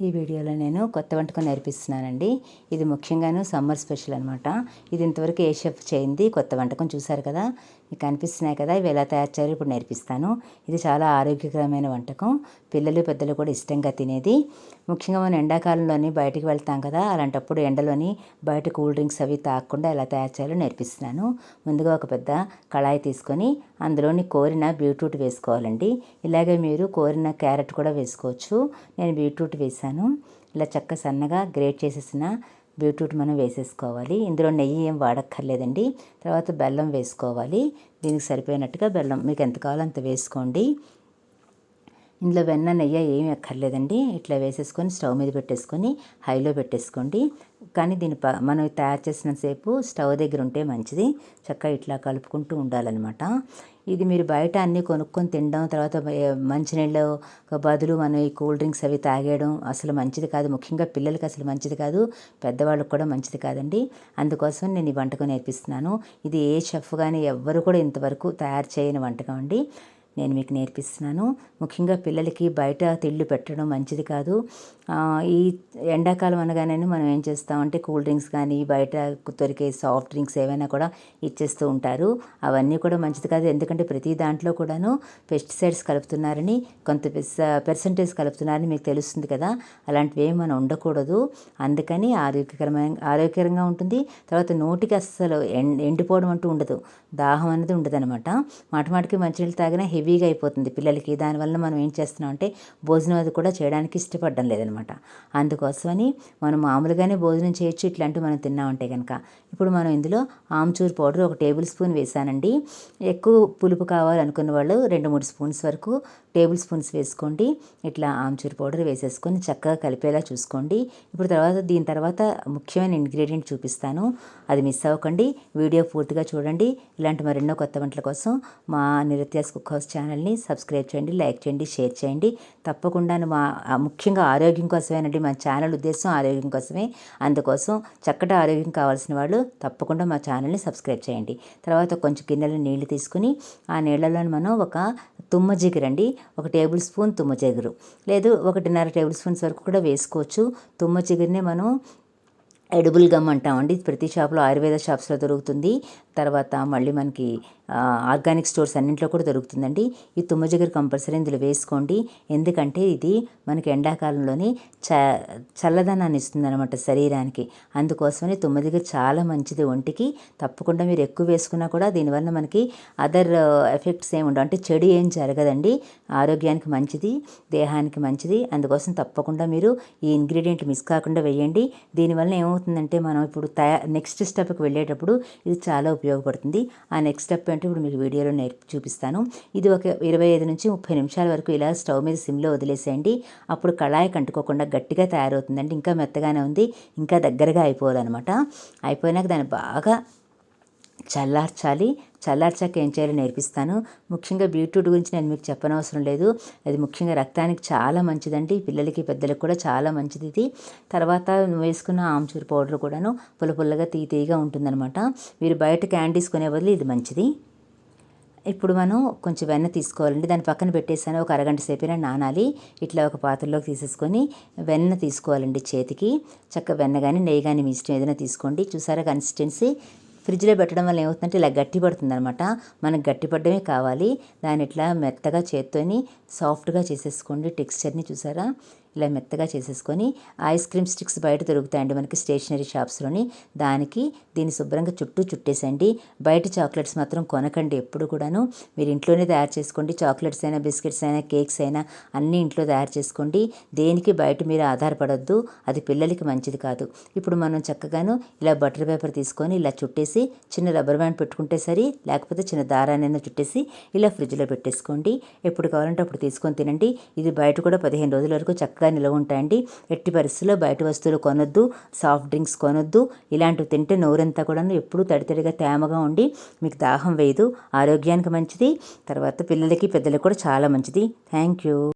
ఈ వీడియోలో నేను కొత్త వంటకం నేర్పిస్తున్నానండి. ఇది ముఖ్యంగాను సమ్మర్ స్పెషల్ అనమాట ఇది ఇంతవరకు ఏ షెఫ్ చేయింది కొత్త వంటకం చూసారు కదా? మీకు కనిపిస్తున్నాయి కదా ఇవి ఎలా తయారు చేయాలో ఇప్పుడు నేర్పిస్తాను. ఇది చాలా ఆరోగ్యకరమైన వంటకం. పిల్లలు పెద్దలు కూడా ఇష్టంగా తినేది. ముఖ్యంగా మనం ఎండాకాలంలోని బయటికి వెళ్తాం కదా అలాంటప్పుడు ఎండలోని బయట కూల్ డ్రింక్స్ అవి తాగకుండా ఎలా తయారు చేయాలో నేర్పిస్తున్నాను. ముందుగా ఒక పెద్ద కళాయి తీసుకొని అందులోని కోరిన బీట్రూట్ వేసుకోవాలండి. ఇలాగే మీరు కోరిన క్యారెట్ కూడా వేసుకోవచ్చు. నేను బీట్రూట్ వేసాను ఇలా చక్క సన్నగా గ్రేట్ చేసేసిన బీట్రూట్ మనం వేసేసుకోవాలి. ఇందులో నెయ్యి ఏం వాడక్కర్లేదండి. తర్వాత బెల్లం వేసుకోవాలి. దీనికి సరిపోయినట్టుగా బెల్లం. మీకు ఎంత కావాలో అంత వేసుకోండి. ఇందులో వెన్న నెయ్యి ఏమి అక్కర్లేదండి. ఇట్లా వేసేసుకొని స్టవ్ మీద పెట్టేసుకొని హైలో పెట్టేసుకోండి. కానీ దీన్ని ప మనం తయారు చేసినంతసేపు స్టవ్ దగ్గర ఉంటే మంచిది. చక్కగా ఇట్లా కలుపుకుంటూ ఉండాలన్నమాట. ఇది మీరు బయట అన్నీ కొనుక్కొని తినడం తర్వాత మంచినీళ్ళ బదులు మనం ఈ కూల్ డ్రింక్స్ అవి తాగేయడం అసలు మంచిది కాదు. ముఖ్యంగా పిల్లలకి అసలు మంచిది కాదు. పెద్దవాళ్ళకి కూడా మంచిది కాదండి. అందుకోసం నేను ఈ వంటకం నేర్పిస్తున్నాను. ఇది ఏ షెఫ్ కానీ ఎవ్వరు కూడా ఇంతవరకు తయారు చేయని వంటకం అండి. నేను మీకు నేర్పిస్తున్నాను. ముఖ్యంగా పిల్లలకి బయట తిళ్ళు పెట్టడం మంచిది కాదు. ఈ ఎండాకాలం అనగానే మనం ఏం చేస్తామంటే కూల్ డ్రింక్స్ కానీ బయట దొరికే సాఫ్ట్ డ్రింక్స్ ఏవైనా కూడా ఇచ్చేస్తూ ఉంటారు. అవన్నీ కూడా మంచిది కాదు. ఎందుకంటే ప్రతి దాంట్లో కూడాను పెస్టిసైడ్స్ కలుపుతున్నారని కొంత పెర్సంటేజ్ కలుపుతున్నారని మీకు తెలుస్తుంది కదా. అలాంటివి ఏమి మనం ఉండకూడదు. అందుకని ఆరోగ్యకరమైన ఆరోగ్యకరంగా ఉంటుంది. తర్వాత నోటికి అస్సలు ఎండిపోవడం అంటూ ఉండదు. దాహం అనేది ఉండదు అనమాట మాట మాటికి మంచినీళ్ళు తాగినా హెవీ హెవీగా అయిపోతుంది పిల్లలకి. దానివల్ల మనం ఏం చేస్తున్నాం అంటే భోజనం అది కూడా చేయడానికి ఇష్టపడడం లేదనమాట. అందుకోసమని మనం మామూలుగానే భోజనం చేయొచ్చు ఇట్లాంటివి మనం తిన్నామంటే కనుక ఇప్పుడు మనం ఇందులో ఆమ్చూర్ పౌడర్ ఒక టేబుల్ స్పూన్ వేసానండి ఎక్కువ పులుపు కావాలనుకున్న వాళ్ళు రెండు మూడు స్పూన్స్ వరకు టేబుల్ స్పూన్స్ వేసుకోండి. ఇట్లా ఆమ్చూర్ పౌడర్ వేసేసుకొని చక్కగా కలిపేలా చూసుకోండి. ఇప్పుడు తర్వాత దీని తర్వాత ముఖ్యమైన ఇంగ్రీడియంట్ చూపిస్తాను. అది మిస్ అవ్వకండి. వీడియో పూర్తిగా చూడండి. ఇలాంటి మరెన్నో కొత్త వంటల కోసం మా నిరత్యాస్ కుక్ హౌస్ ఛానల్ని సబ్స్క్రైబ్ చేయండి లైక్ చేయండి షేర్ చేయండి. తప్పకుండా మా ముఖ్యంగా ఆరోగ్యం కోసమేనండి మా ఛానల్ ఉద్దేశం ఆరోగ్యం కోసమే. అందుకోసం చక్కటి ఆరోగ్యం కావాల్సిన వాళ్ళు తప్పకుండా మా ఛానల్ని సబ్స్క్రైబ్ చేయండి. తర్వాత కొంచెం గిన్నెలో నీళ్ళు తీసుకుని ఆ నీళ్ళలో మనం ఒక తుమ్మ జిగురండి ఒక టేబుల్ స్పూన్ తుమ్మ జిగురు. లేదు ఒకటిన్నర టేబుల్ స్పూన్స్ వరకు కూడా వేసుకోవచ్చు. తుమ్మ జిగురిని మనం ఎడిబుల్ గమ్ అంటామండి. ప్రతి షాప్లో ఆయుర్వేద షాప్స్లో దొరుకుతుంది. తర్వాత మళ్ళీ మనకి ఆర్గానిక్ స్టోర్స్ అన్నింటిలో కూడా దొరుకుతుందండి. ఈ తుమ్మజిగర్ కంపల్సరీ ఇందులో వేసుకోండి. ఎందుకంటే ఇది మనకి ఎండాకాలంలోనే చ చల్లదనాన్ని ఇస్తుందన్నమాట శరీరానికి. అందుకోసమని తుమ్మజిగర్ చాలా మంచిది ఒంటికి. తప్పకుండా మీరు ఎక్కువ వేసుకున్నా కూడా దీనివల్ల మనకి అదర్ ఎఫెక్ట్స్ ఏమి ఉండవు. అంటే చెడు ఏం జరగదండి. ఆరోగ్యానికి మంచిది దేహానికి మంచిది. అందుకోసం తప్పకుండా మీరు ఈ ఇంగ్రీడియంట్ మిస్ కాకుండా వేయండి. దీనివల్ల ఏమవుతుందంటే మనం ఇప్పుడు తయా నెక్స్ట్ స్టెప్కి వెళ్ళేటప్పుడు ఇది చాలా ఉపయోగపడుతుంది. ఆ నెక్స్ట్ స్టెప్ అంటే ఇప్పుడు మీకు వీడియోలో నేర్పి చూపిస్తాను. ఇది ఒక ఇరవై ఐదు నుంచి ముప్పై నిమిషాల వరకు ఇలా స్టవ్ మీద సిమ్లో వదిలేసేయండి. అప్పుడు కళాయి కంటుకోకుండా గట్టిగా తయారవుతుందండి. ఇంకా మెత్తగానే ఉంది. ఇంకా దగ్గరగా అయిపోవాలన్నమాట. అయిపోయినాక దాన్ని బాగా చల్లార్చాలి. చల్లార్చాక ఏం చేయాలో నేర్పిస్తాను. ముఖ్యంగా బీట్రూట్ గురించి నేను మీకు చెప్పనవసరం లేదు. అది ముఖ్యంగా రక్తానికి చాలా మంచిదండి. పిల్లలకి పెద్దలకు కూడా చాలా మంచిది ఇది. తర్వాత వేసుకున్న ఆమ్చూర్ పౌడర్ కూడాను పుల్ల పుల్లగా తీ తీగా ఉంటుందన్నమాట. మీరు బయట క్యాండీస్ కొనే బదులు ఇది మంచిది. ఇప్పుడు మనం కొంచెం వెన్న తీసుకోవాలండి. దాని పక్కన పెట్టేసాను ఒక అరగంట సేపైనా నానాలి. ఇట్లా ఒక పాత్రలోకి తీసేసుకొని వెన్న తీసుకోవాలండి చేతికి. చక్క వెన్న కానీ నెయ్యి కానీ మీ ఇష్టం ఏదైనా తీసుకోండి. చూసారా కన్సిస్టెన్సీ? ఫ్రిడ్జ్లో పెట్టడం వల్ల ఏమవుతుందంటే ఇలా గట్టి పడుతుంది అనమాట మనకు గట్టి పడడమే కావాలి. దాన్ని ఇట్లా మెత్తగా చేత్తోని సాఫ్ట్గా చేసేసుకోండి. టెక్స్చర్ని చూసారా? ఇలా మెత్తగా చేసేసుకొని ఐస్ క్రీమ్ స్టిక్స్ బయట దొరుకుతాయండి మనకి స్టేషనరీ షాప్స్లోని. దానికి దీన్ని శుభ్రంగా చుట్టూ చుట్టేసండి. బయట చాక్లెట్స్ మాత్రం కొనకండి ఎప్పుడు కూడాను. మీరు ఇంట్లోనే తయారు చేసుకోండి. చాక్లెట్స్ అయినా బిస్కెట్స్ అయినా కేక్స్ అయినా అన్నీ ఇంట్లో తయారు చేసుకోండి. దేనికి బయట మీరు ఆధారపడద్దు. అది పిల్లలకి మంచిది కాదు. ఇప్పుడు మనం చక్కగాను ఇలా బటర్ పేపర్ తీసుకొని ఇలా చుట్టేసి చిన్న రబ్బర్ బ్యాండ్ పెట్టుకుంటే సరి లేకపోతే చిన్న దారానైనా చుట్టేసి ఇలా ఫ్రిడ్జ్లో పెట్టేసుకోండి. ఎప్పుడు కావాలంటే అప్పుడు తీసుకొని తినండి. ఇది బయట కూడా పదిహేను రోజుల వరకు చక్కగా బాగా నిలవ ఉంటాయండి ఎట్టి పరిస్థితుల్లో బయట వస్తువులు కొనొద్దు సాఫ్ట్ డ్రింక్స్ కొనొద్దు. ఇలాంటివి తింటే నోరంతా కూడా ఎప్పుడూ తడితడిగా తేమగా ఉండి మీకు దాహం వేయదు. ఆరోగ్యానికి మంచిది. తర్వాత పిల్లలకి పెద్దలకి కూడా చాలా మంచిది. Thank you.